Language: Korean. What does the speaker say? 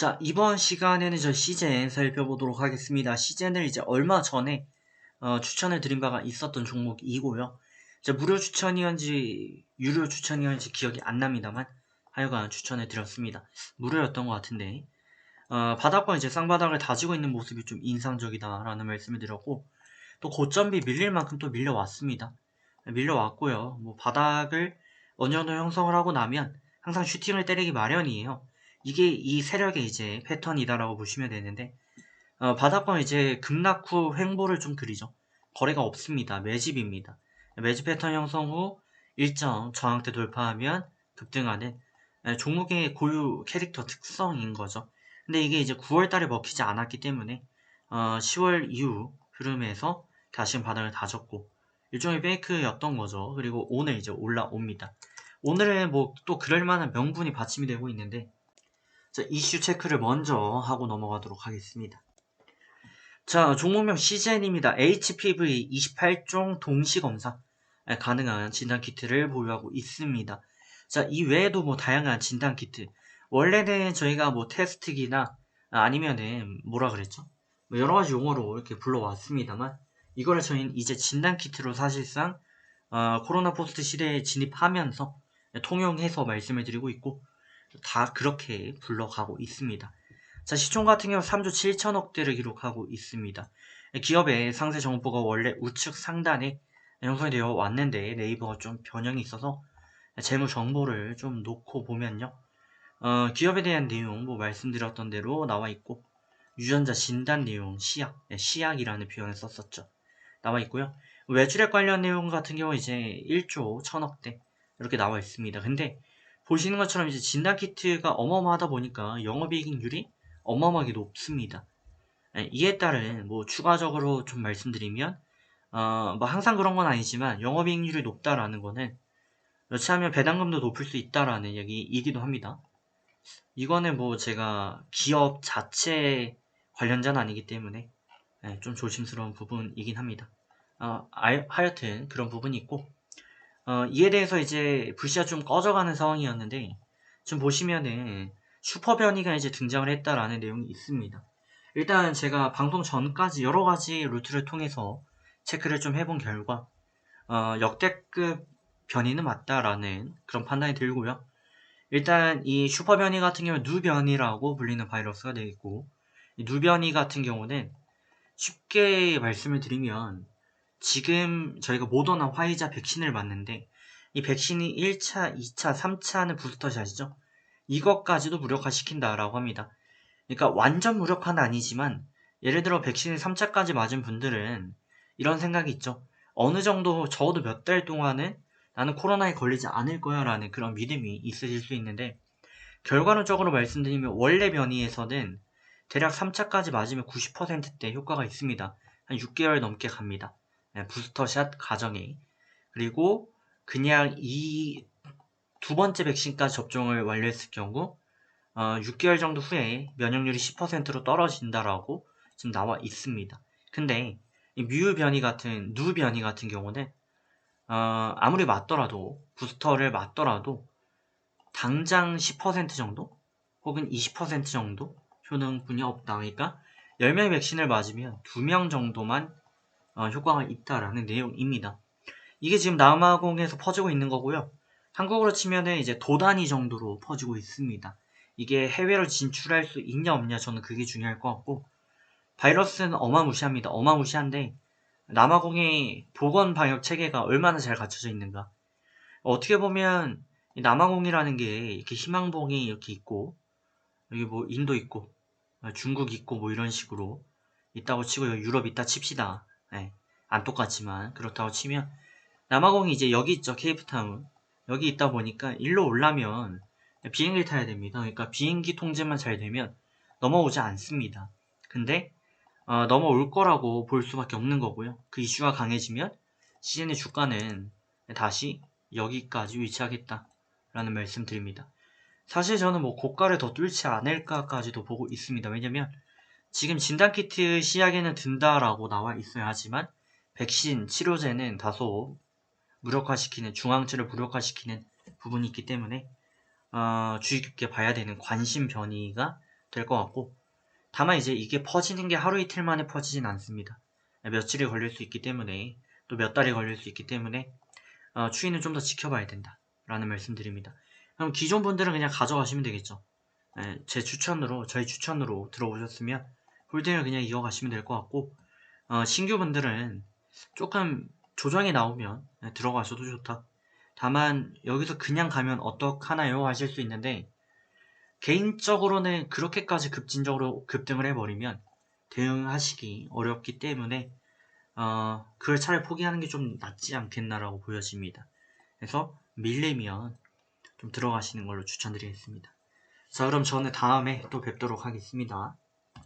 자, 이번 시간에는 저 시젠 살펴보도록 하겠습니다. 시젠을 이제 얼마 전에 어, 추천을 드린 바가 있었던 종목이고요. 이제 무료 추천이었는지 유료 추천이었는지 기억이 안 납니다만 하여간 추천을 드렸습니다. 무료였던 것 같은데 어, 바닥과 이제 쌍바닥을 다지고 있는 모습이 좀 인상적이다라는 말씀을 드렸고 또 고점비 밀릴 만큼 또 밀려왔습니다. 밀려왔고요. 뭐 바닥을 어느 정도 형성을 하고 나면 항상 슈팅을 때리기 마련이에요. 이게 이 세력의 이제 패턴이다라고 보시면 되는데 어, 바닥권 이제 급락 후 횡보를 좀 그리죠. 거래가 없습니다. 매집입니다. 매집 패턴 형성 후 일정 저항대 돌파하면 급등하는 에, 종목의 고유 캐릭터 특성인 거죠. 근데 이게 이제 9월달에 먹히지 않았기 때문에 어, 10월 이후 흐름에서 다시 바닥을 다졌고 일종의 페이크였던 거죠. 그리고 오늘 이제 올라옵니다. 오늘은 뭐 또 그럴 만한 명분이 받침이 되고 있는데 자, 이슈 체크를 먼저 하고 넘어가도록 하겠습니다. 자, 종목명 CGN입니다. HPV 28종 동시 검사 가능한 진단 키트를 보유하고 있습니다. 자, 이 외에도 뭐 다양한 진단 키트. 원래는 저희가 뭐 테스트기나 아니면은 뭐라 그랬죠? 뭐 여러 가지 용어로 이렇게 불러왔습니다만 이거를 저희는 이제 진단 키트로 사실상 어, 코로나 포스트 시대에 진입하면서 통용해서 말씀을 드리고 있고 다 그렇게 불러가고 있습니다. 자, 시총 같은 경우 3조 7천억대를 기록하고 있습니다. 기업의 상세 정보가 원래 우측 상단에 형성이 되어 왔는데 네이버가 좀 변형이 있어서 재무 정보를 좀 놓고 보면요. 어, 기업에 대한 내용 뭐 말씀드렸던 대로 나와 있고 유전자 진단 내용 시약, 네, 시약이라는 표현을 썼었죠. 나와 있고요. 외출액 관련 내용 같은 경우 이제 1조 1000억대 이렇게 나와 있습니다. 근데 보시는 것처럼 이제 진단 키트가 어마어마하다 보니까 영업이익률이 어마어마하게 높습니다. 예, 이에 따른 뭐 추가적으로 좀 말씀드리면 어, 뭐 항상 그런 건 아니지만 영업이익률이 높다라는 거는 않으면 배당금도 높을 수 있다라는 얘기이기도 합니다. 이거는 뭐 제가 기업 자체 관련자는 아니기 때문에 예, 좀 조심스러운 부분이긴 합니다. 어, 하여튼 그런 부분이 있고 어, 이에 대해서 이제 불씨가 좀 꺼져가는 상황이었는데 좀 보시면은 슈퍼 변이가 이제 등장을 했다라는 내용이 있습니다. 일단 제가 방송 전까지 여러 가지 루트를 통해서 체크를 좀 해본 결과 어, 역대급 변이는 맞다라는 그런 판단이 들고요. 일단 이 슈퍼 변이 같은 경우는 누 변이라고 불리는 바이러스가 되어 있고 누 변이 같은 경우는 쉽게 말씀을 드리면 지금 저희가 모더나 화이자 백신을 맞는데 이 백신이 1차, 2차, 3차는 부스터샷이죠. 이것까지도 무력화시킨다라고 합니다. 그러니까 완전 무력화는 아니지만 예를 들어 백신을 3차까지 맞은 분들은 이런 생각이 있죠. 어느 정도 적어도 몇 달 동안은 나는 코로나에 걸리지 않을 거야 라는 그런 믿음이 있으실 수 있는데 결과론적으로 말씀드리면 원래 변이에서는 대략 3차까지 맞으면 90%대 효과가 있습니다. 한 6개월 넘게 갑니다. 네, 부스터샷 가정에 그리고 그냥 이 두 번째 백신까지 접종을 완료했을 경우 어, 6개월 정도 후에 면역률이 10%로 떨어진다라고 지금 나와 있습니다. 근데 이 뮤 변이 같은 누 변이 같은 경우는 어, 아무리 맞더라도 부스터를 맞더라도 당장 10% 정도 혹은 20% 정도 효능분이 없다. 그러니까 10명의 백신을 맞으면 2명 정도만 어, 효과가 있다라는 내용입니다. 이게 지금 남아공에서 퍼지고 있는 거고요. 한국으로 치면은 이제 도 단위 정도로 퍼지고 있습니다. 이게 해외로 진출할 수 있냐 없냐 저는 그게 중요할 것 같고 바이러스는 어마무시합니다. 어마무시한데 남아공의 보건 방역 체계가 얼마나 잘 갖춰져 있는가. 어떻게 보면 남아공이라는 게 이렇게 희망봉이 이렇게 있고 여기 뭐 인도 있고 중국 있고 뭐 이런 식으로 있다고 치고 유럽 있다 칩시다. 네, 안 똑같지만 그렇다고 치면 남아공이 이제 여기 있죠 케이프타운. 여기 있다 보니까 일로 올라면 비행기를 타야 됩니다. 그러니까 비행기 통제만 잘 되면 넘어오지 않습니다. 근데 어, 넘어올 거라고 볼 수밖에 없는 거고요. 그 이슈가 강해지면 시즌의 주가는 다시 여기까지 위치하겠다 라는 말씀 드립니다. 사실 저는 뭐 고가를 더 뚫지 않을까까지도 보고 있습니다. 왜냐면 지금 진단키트 시약에는 든다라고 나와 있어야 하지만 백신, 치료제는 다소 무력화시키는 중앙체를 무력화시키는 부분이 있기 때문에 어, 주의 깊게 봐야 되는 관심 변이가 될 것 같고 다만 이제 이게 퍼지는 게 하루 이틀 만에 퍼지진 않습니다. 며칠이 걸릴 수 있기 때문에 또 몇 달이 걸릴 수 있기 때문에 어, 추이는 좀 더 지켜봐야 된다 라는 말씀드립니다. 그럼 기존 분들은 그냥 가져가시면 되겠죠. 예, 제 추천으로 저희 추천으로 들어오셨으면 홀딩을 그냥 이어가시면 될 것 같고 어, 신규 분들은 조금 조정이 나오면 예, 들어가셔도 좋다. 다만 여기서 그냥 가면 어떡하나요 하실 수 있는데 개인적으로는 그렇게까지 급진적으로 급등을 해버리면 대응하시기 어렵기 때문에 어, 그걸 차라리 포기하는 게 좀 낫지 않겠나라고 보여집니다. 그래서 밀리면 좀 들어가시는 걸로 추천드리겠습니다. 자 그럼 저는 다음에 또 뵙도록 하겠습니다.